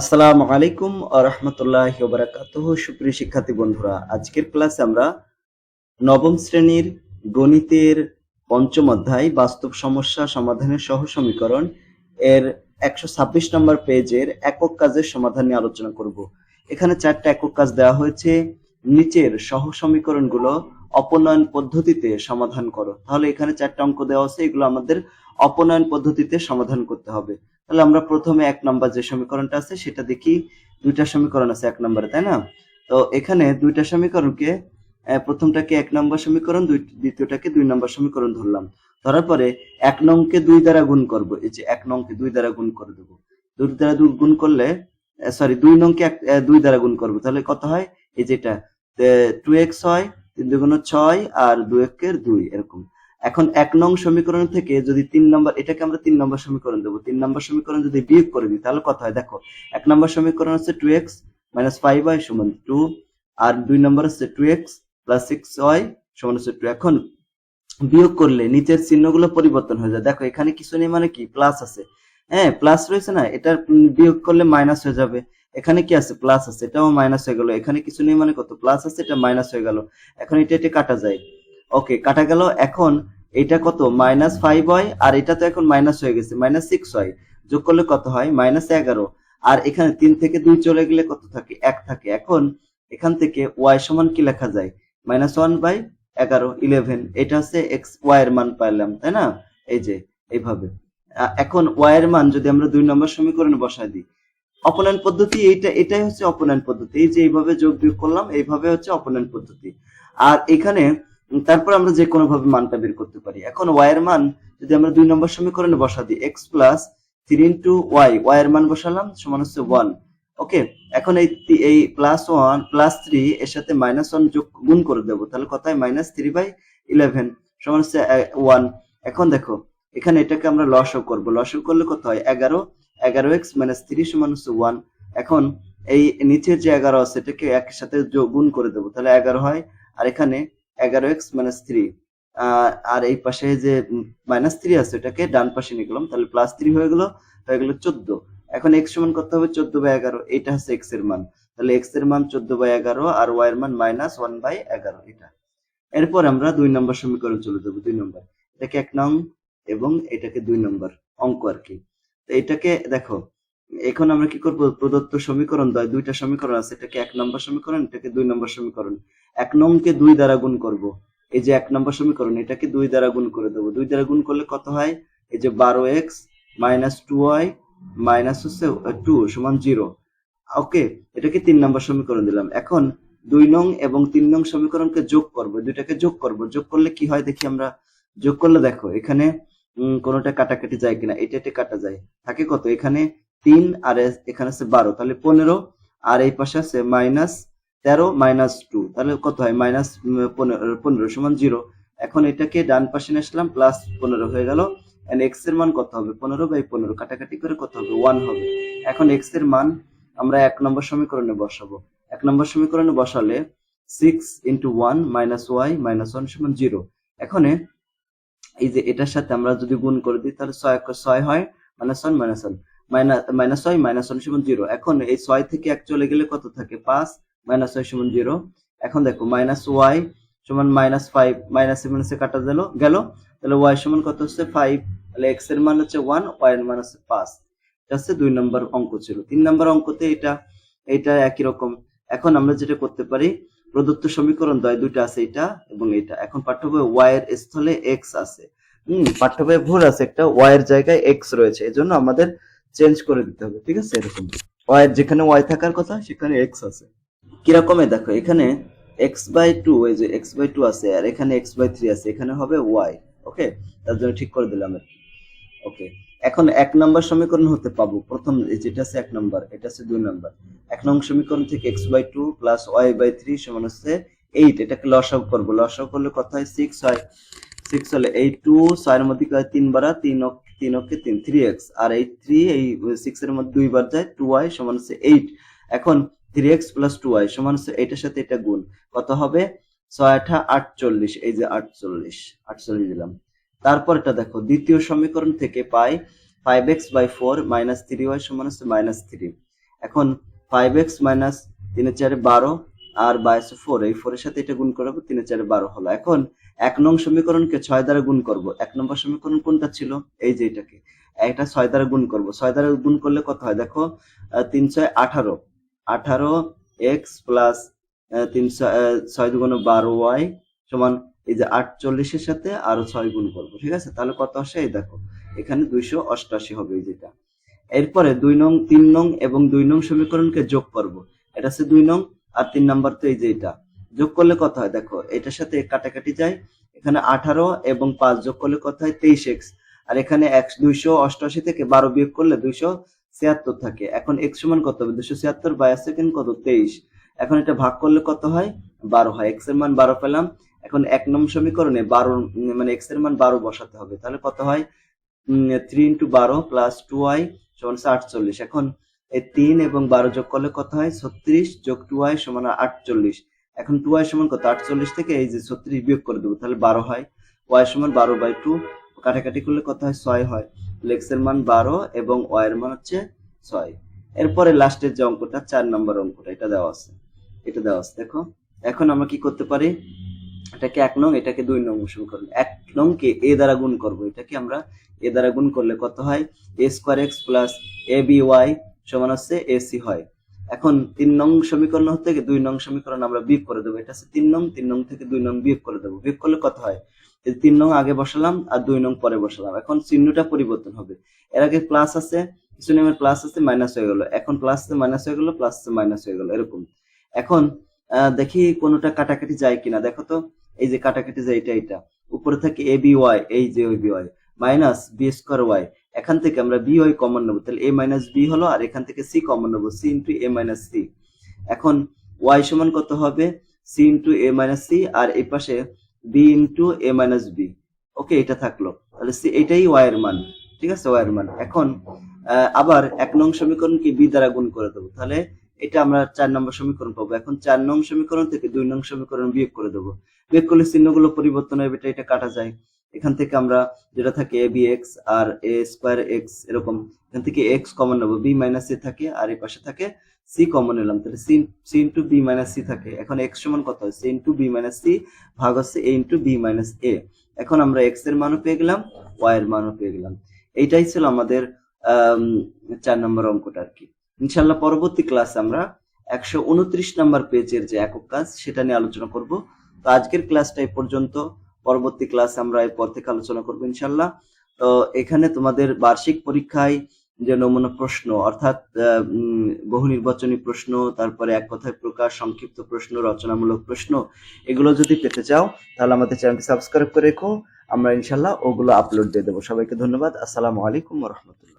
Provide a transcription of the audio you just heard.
আসসালামু আলাইকুম আরহামতুল্লাহ বারাকাতুহ। সুপ্রিয় শিক্ষার্থী বন্ধুরা, আজকের ক্লাসে আমরা নবম শ্রেণির গণিতের পঞ্চম অধ্যায়, বাস্তব সমস্যা সমাধানের সহ সমীকরণ এর একশো ছাব্বিশ নম্বর পেজের একক কাজের সমাধান নিয়ে আলোচনা করব। এখানে চারটা একক কাজ দেওয়া হয়েছে। নিচের সহ সমীকরণগুলো অপনয়ন পদ্ধতিতে সমাধান করো। তাহলে এখানে চারটা অঙ্ক দেওয়া আছে, এগুলো আমাদের অপনয়ন পদ্ধতিতে সমাধান করতে হবে। তাহলে আমরা প্রথমে এক নম্বর যে সমীকরণটা আছে, সেটা দেখি। দুইটা সমীকরণ আছে এক নম্বরে, তাই না? তো এখানে দুইটা সমীকরণকে প্রথমটাকে এক নম্বর সমীকরণ দ্বিতীয়টাকে দুই নম্বর সমীকরণ ধরলাম। ধরার পরে এক নংকে দুই দ্বারা গুণ করব। এই যে এক নংকে দুই দ্বারা গুণ করে দেবো। দুই দ্বারা দুই গুণ করলে সরি দুই নংকে দুই দ্বারা গুণ করব। তাহলে কত হয়? এই যেটা টু এক্স হয় তিন দুগুণ ছয় আর দু একের দুই, এরকম। এখন এক নং সমীকরণ থেকে যদি তিন নম্বর, এটাকে আমরা তিন নম্বর সমীকরণ দেবো। তিন নম্বর সমীকরণ যদি বিয়োগ করে দিই, তাহলে কত হয়? দেখো, এক নম্বর সমীকরণ হচ্ছে two x minus five y সমান টু আর দুই নম্বর হচ্ছে two x plus six y সমান হচ্ছে টু এখন বিয়োগ করলে নিচের চিহ্নগুলো পরিবর্তন হয়ে যায়। দেখো, এখানে কিছু নেই মানে কি? প্লাস আছে। হ্যাঁ প্লাস রয়েছে না? এটার বিয়োগ করলে মাইনাস হয়ে যাবে। এখানে কি আছে? প্লাস আছে। এটাও মাইনাস হয়ে গেল। এখানে কিছু নেই মানে কত? প্লাস আছে, এটা মাইনাস হয়ে গেল। এখন এটা এটা কাটা যায়। ওকে কাটা গেল। এখন এটা কত? মাইনাস ফাইভ হয়, আর এটা তো এখন মাইনাস হয়ে গেছে। মাইনাস সিক্স হয়। যোগ করলে কত হয়? মাইনাস এগারো। আর এখানে তিন থেকে দুই চলে গেলে কত থাকে? এক থাকে। এখন এখান থেকে ওয়াই সমান কি লেখা যায়? মাইনাস ওয়ান বাই এগারো ইলেভেন এটা হচ্ছে এক্স ওয়াই এর মান পাইলাম, তাই না? এই যে, এইভাবে। এখন ওয়াই এর মান যদি আমরা দুই নম্বর সমীকরণে বসাই দিই অপনয়ন পদ্ধতি, এইটা, এটাই হচ্ছে অপনয়ন পদ্ধতি। এই যে এইভাবে যোগ বিয়োগ করলাম, এইভাবে হচ্ছে অপনয়ন পদ্ধতি। আর এখানে তারপর আমরা যে কোনো ভাবে মানটা বের করতে পারি। এখন ওয়াই এর মান যদি আমরা দুই নম্বর সমীকরণে বসা দিই x plus three into y y এর মান বসালাম, সমান হচ্ছে ওয়ান ওকে এখন এই এই প্লাস ওয়ান প্লাস থ্রি এর সাথে মাইনাস ওয়ান যোগ, গুণ করে দেবো। তাহলে কত হয় মাইনাস থ্রি বাই ইলেভেন সমান হচ্ছে ওয়ান এখন দেখো, এখানে এটাকে আমরা লসও করব। লসও করলে কত হয়? এগারো এগারো এক্স মাইনাস সমান হচ্ছে ওয়ান এখন এই নিচের যে এগারো আছে, এটাকে একের সাথে গুণ করে দেবো। তাহলে এগারো হয়, আর এখানে এগারো এক্স মাইনাস থ্রি আর এই পাশে যে মাইনাস থ্রি আছে, এটাকে ডান পাশে নিয়ে তাহলে প্লাস থ্রি হয়ে গেল হয়ে গেল চোদ্দ। এখন এক্স সমান করতে হবে চোদ্দ বাই এগারো, এটা হচ্ছে এক্সের মান। তাহলে এক্সের মান চোদ্দ বাই এগারো, আর ওয়াই এর মান মাইনাস ওয়ান বাই এগারো, এটা। এরপর আমরা দুই নম্বর সমীকরণ চলে যাব দুই নম্বর। এটাকে এক নং এবং এটাকে দুই নম্বর অঙ্ক আর কি। এটাকে দেখো, এখন আমরা কি করব? প্রদত্ত সমীকরণ দয়, দুইটা সমীকরণ আছে, এটাকে এক নম্বর সমীকরণ, এটাকে দুই নম্বর সমীকরণ। এক নংকে দুই দ্বারা গুণ করব। এই যে এক নম্বর সমীকরণ, এটাকে দুই দ্বারা গুণ করে দেবো। দুই দ্বারা গুণ করলে কত হয়? এই যে বারো x minus two y minus হচ্ছে টু সমান জিরো। ওকে, এটাকে তিন নম্বর সমীকরণ দিলাম। এখন দুই নং এবং তিন নং সমীকরণকে যোগ করব, দুইটাকে যোগ করব। যোগ করলে কি হয় দেখি আমরা? যোগ করলে দেখো, এখানে কোনোটা কাটাকাটি যায় কিনা, এটা এটা কাটা যায়। থাকে কত? এখানে তিন, আর এখানে আছে বারো। তাহলে পনেরো, আর এই পাশে আছে মাইনাস তেরো, মাইনাস টু। তাহলে কত হয়? মাইনাস পনেরো পনেরো সমান জিরো। এখন এটাকে ডান পাশে নিয়ে আসলাম প্লাস পনেরো হয়ে গেল। এক্সের মান কত হবে? পনেরো বাই পনেরো। কাটাকাটি করে কত হবে? ওয়ান হবে। এখন এক্সের মান আমরা এক নম্বর সমীকরণে বসাবো। এক নম্বর সমীকরণে বসালে six into one minus y minus one সমান জিরো এখানে এই যে এটার সাথে আমরা যদি গুণ করে দিই, তাহলে ছয় ছয় হয় minus one minus one minus ছয় মাইনাস ওয়ান সমান জিরো এখন এই ছয় থেকে এক চলে গেলে কত থাকে? পাঁচ মাইনাস ছয় সমান জিরো এখন দেখো মাইনাস ওয়াই সমান মাইনাস ফাইভ মাইনাস মাইনাসে কাটা গেল গেল। তাহলে ওয়াই সমান কত হচ্ছে? ফাইভ তাহলে এক্সের মান হচ্ছে ওয়ান ওয়াই এর মান হচ্ছে পাঁচ। এটা হচ্ছে দুই নম্বর অঙ্ক ছিল। তিন নম্বর অঙ্কতে এটা এটা একই রকম। এখন আমরা যেটা করতে পারি প্রদত্ত সমীকরণ দয় দুইটা আছে এটা এবং এটা। এখন পাঠ্য বই ওয়াই এর স্থলে এক্স আছে। হম পাঠ্য বইয়ে ভুল আছে একটা। ওয়াই এর জায়গায় এক্স রয়েছে। এজন্য আমাদের চেঞ্জ করে দিতে হবে, ঠিক আছে? এরকম। ওয়াই যেখানে ওয়াই থাকার কথা, সেখানে এক্স আছে। কিরকমে দেখো, এখানে এক্স বাই টু এই যে এক্স বাই টু আছে, আর এখানে এক্স বাই থ্রি আছে, এখানে হবে ওয়াই ওকে তার জন্য ঠিক করে দিলাম আর কি ওকে এখন এক নম্বর সমীকরণ হতে পাবো। প্রথম যেটা আছে এক নম্বর, এটা আছে দুই নম্বর। এক নং সমীকরণ থেকে x by two plus y by three সমান হচ্ছে এইট এটাকে লসাও করব। লসাও করলে কত হয়? সিক্স হয়। সিক্স হলে এই টু ছয়ের মধ্যে কি হয়? তিন বারা তিন তিন অক্ষে তিন থ্রি এক্স আর এই থ্রি এই সিক্স এর মধ্যে দুইবার যায় টু ওয়াই সমান হচ্ছে এইট এখন three x plus two y সমান হচ্ছে এইটার সাথে এটা গুণ। কত হবে? ছয় আঠা আটচল্লিশ, এই যে আটচল্লিশ আটচল্লিশ দিলাম। তারপর এটা দেখো, দ্বিতীয় সমীকরণ থেকে পাই five x by four minus three y সমান হচ্ছে মাইনাস থ্রি এখন ফাইভ এক্স মাইনাস তিনের চারে বারো আর বাইশ ফোর এই ফোরের সাথে এটা গুণ করব তিনের চারে বারো হলো। এখন এক নং সমীকরণকে ছয় দ্বারা গুণ করব। এক নম্বর সমীকরণ কোনটা ছিল? এই যে এটাকে। এটা ছয় দ্বারা গুণ করব। ছয় দ্বারা গুণ করলে কত হয়? দেখো তিন ছয় আঠারো। আঠারো এক্স প্লাস তিনশো ছয় দুগুণ বারো ওয়াই সমান এই যে আটচল্লিশের সাথে আরও ছয় গুণ করব, ঠিক আছে? তাহলে কত আসে? এই দেখো, এখানে দুইশো অষ্টআশি হবে যেটা। এরপরে দুই নং, তিন নং এবং দুই নং সমীকরণকে যোগ করব। এটা হচ্ছে দুই নং আর তিন নাম্বার তো এই যে এটা। যোগ করলে কত হয়? দেখো, এটার সাথে কাটাকাটি যায়। এখানে আঠারো এবং পাঁচ যোগ করলে কত হয়? তেইশ এক্স। আর এখানে এক, দুইশো অষ্টআশি থেকে বারো বিয়োগ করলে দুইশো ছিয়াত্তর থাকে। এখন এক্স সমান কত হবে? দুশো ছিয়াত্তর বাই সেকেন্ড কত? তেইশ। এখন এটা ভাগ করলে কত হয়? বারো হয়। এক্সের মান বারো পেলাম। এখন এক নম্বর সমীকরণে বারো মানে এক্সের মান বারো বসাতে হবে। তাহলে কত হয়? থ্রি ইন্টু বারো প্লাস টু ওয়াই সমান আটচল্লিশ। এখন এই তিন এবং বারো যোগ করলে কত হয়? ছত্রিশ যোগ টু ওয়াই সমান আটচল্লিশ। এখন টু ওয়াই সমান কত? আটচল্লিশ থেকে এই যে ছত্রিশ বিয়োগ করে দেবো, তাহলে বারো হয়। ওয়াই সমান বারো বাই টু কাটাকাটি করলে কত হয়? ছয় হয়। এক্সের মান বারো এবং ওয়াই এর মান হচ্ছে ছয়। এরপরে লাস্টের যে অঙ্কটা, চার নম্বর অঙ্কটা, এটা দেওয়া আছে। এটা দেওয়া আছে, দেখো। এখন আমরা কি করতে পারি? এটাকে এক নং, এটাকে দুই নং সমীকরণ। এক নং কে এ দ্বারা গুণ করব। এটাকে আমরা এ দ্বারা গুণ করলে কত হয়? A square x plus a b y সমান হচ্ছে এসি হয়। এখন তিন নং সমীকরণ গিয়ে দুই নং সমীকরণ আমরা বিয়োগ করে দেবো। এটা হচ্ছে তিন নং তিন নং থেকে দুই নং বিয়োগ করে দেবো। বিয়োগ করলে কত হয়? তিন নং আগে বসালাম আর দুই নং পরে বসালাম। এখন চিহ্নটা পরিবর্তন হবে। এর আগে প্লাস আছে, কিছু নেমের প্লাস আছে, মাইনাস হয়ে গেল। এখন প্লাস আছে, মাইনাস হয়ে গেল, প্লাস আছে, মাইনাস হয়ে গেল, এরকম। এখন দেখি কোনোটা কাটাকাটি যায় কিনা। দেখো তো, এই যে কাটাকাটি যায় এটা এটা। উপরে থাকে এ বি ওয়াই, এই যে ওই b y. Minus b square y. এখান থেকে আমরা বি ওয়াই কমন নেব। তাহলে এ মাইনাস বি হলো, আর এখান থেকে সি কমন নেব, c into a minus c. এখন ওয়াই সমান কত হবে? C into a minus c, আর এই পাশে b into a minus b. Okay, এটা থাকল। তাহলে সি, এটাই ওয়াই এর মান। ঠিক আছে, ওয়াই এর মান। এখন আবার এক নং সমীকরণকে বি দ্বারা গুণ করে দেবো। তাহলে এটা আমরা চার নম্বর সমীকরণ পাবো। এখন চার নং সমীকরণ থেকে দুই নং সমীকরণ বিয়োগ করে দেবো। বিয়োগ করলে চিহ্নগুলো পরিবর্তন হবে এটা এটা কাটা যায়। এখান থেকে আমরা যেটা থাকে এ বি এক্স আর এ স্কোয়ার এক্স এরকম। এখান থেকে এক্স কমন নেব। বি মাইনাস এ থাকে আর এই পাশে থাকে সি কমন নিলাম। তাহলে c c into b minus c থাকে। এখন এক্স সমান কত হয়? C into b minus c ভাগ হচ্ছে a into b minus a এখন আমরা এক্সের মানও পেয়ে গেলাম ওয়াই এর মানও পেয়ে গেলাম। এইটাই ছিল আমাদের আম, চার নম্বর অঙ্কটা আর কি। ইনশাল্লাহ পরবর্তী ক্লাস আমরা একশো উনত্রিশ নম্বর পেজের যে একক কাজ, সেটা নিয়ে আলোচনা করব। তো আজকের ক্লাসটা এই পর্যন্ত। পরবর্তী ক্লাস আমরা এরপর থেকে আলোচনা করব ইনশাল্লাহ তো এখানে তোমাদের বার্ষিক পরীক্ষায় যে নমুনা প্রশ্ন, অর্থাৎ বহু নির্বাচনী প্রশ্ন, তারপরে এক কথায় প্রকাশ, সংক্ষিপ্ত প্রশ্ন, রচনামূলক প্রশ্ন, এগুলো যদি পেতে চাও, তাহলে আমাদের চ্যানেলটি সাবস্ক্রাইব করে রেখো। আমরা ইনশাল্লাহ ওগুলো আপলোড দিয়ে দেবো। সবাইকে ধন্যবাদ। আসসালামু আলাইকুম রহমতুল্লাহ।